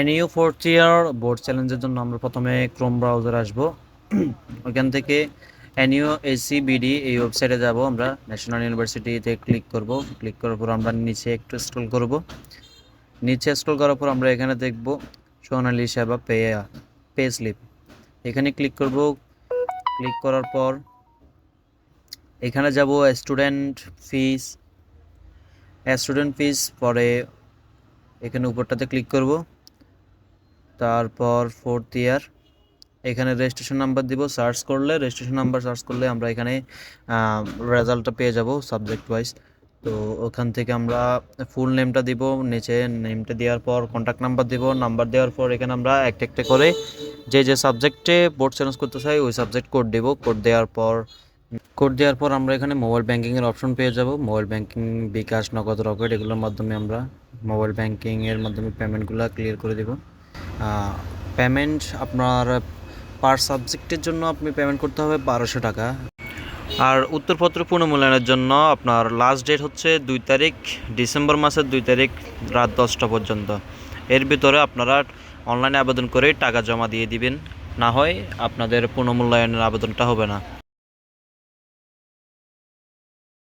NU fourth year board চ্যালেঞ্জের জন্য আমরা প্রথমে ক্রোম ব্রাউজার আসব। ওইখান থেকে এনইউ এসি বিডি এই ওয়েবসাইটে যাব আমরা। ন্যাশনাল ইউনিভার্সিটিতে ক্লিক করব। ক্লিক করার পর আমরা নিচে একটু স্ক্রল করব। নিচে স্ক্রল করার পর আমরা এখানে দেখব Sonali Seba pay pay slip এখানে ক্লিক করব। ক্লিক করার পর এখানে যাব স্টুডেন্ট ফিস স্টুডেন্ট ফিস পরে এখানে উপরটাতে ক্লিক করব। তারপর ফোর্থ ইয়ার এখানে রেজিস্ট্রেশন নাম্বার দিব সার্চ করলে রেজিস্ট্রেশন নাম্বার সার্চ করলে আমরা এখানে রেজাল্টটা পেয়ে যাব সাবজেক্ট ওয়াইজ তো ওখান থেকে আমরা ফুল নেমটা দিব, নিচে নেমটা দেওয়ার পর কন্ট্যাক্ট নাম্বার দিব নাম্বার দেওয়ার পর এখানে আমরা একটা একটা করে যে যে সাবজেক্টে বোর্ড চ্যালেঞ্জ করতে চাই, ওই সাবজেক্ট কোড দেব। কোড দেওয়ার পর কোড দেওয়ার পর আমরা এখানে মোবাইল ব্যাঙ্কিংয়ের অপশন পেয়ে যাব। মোবাইল ব্যাঙ্কিং বিকাশ, নগদ, রকেট, এগুলোর মাধ্যমে আমরা মোবাইল ব্যাঙ্কিংয়ের মাধ্যমে পেমেন্টগুলো ক্লিয়ার করে দেব। পেমেন্ট আপনার পার সাবজেক্টের জন্য আপনি পেমেন্ট করতে হবে বারোশো টাকা। আর উত্তরপত্র পুনর্মূল্যায়নের জন্য আপনার লাস্ট ডেট হচ্ছে দুই তারিখ, ডিসেম্বর মাসের দুই তারিখ রাত দশটা পর্যন্ত। এর ভিতরে আপনারা অনলাইনে আবেদন করে টাকা জমা দিয়ে দিবেন। না হয় আপনাদের পুনর্মূল্যায়নের আবেদনটা হবে না।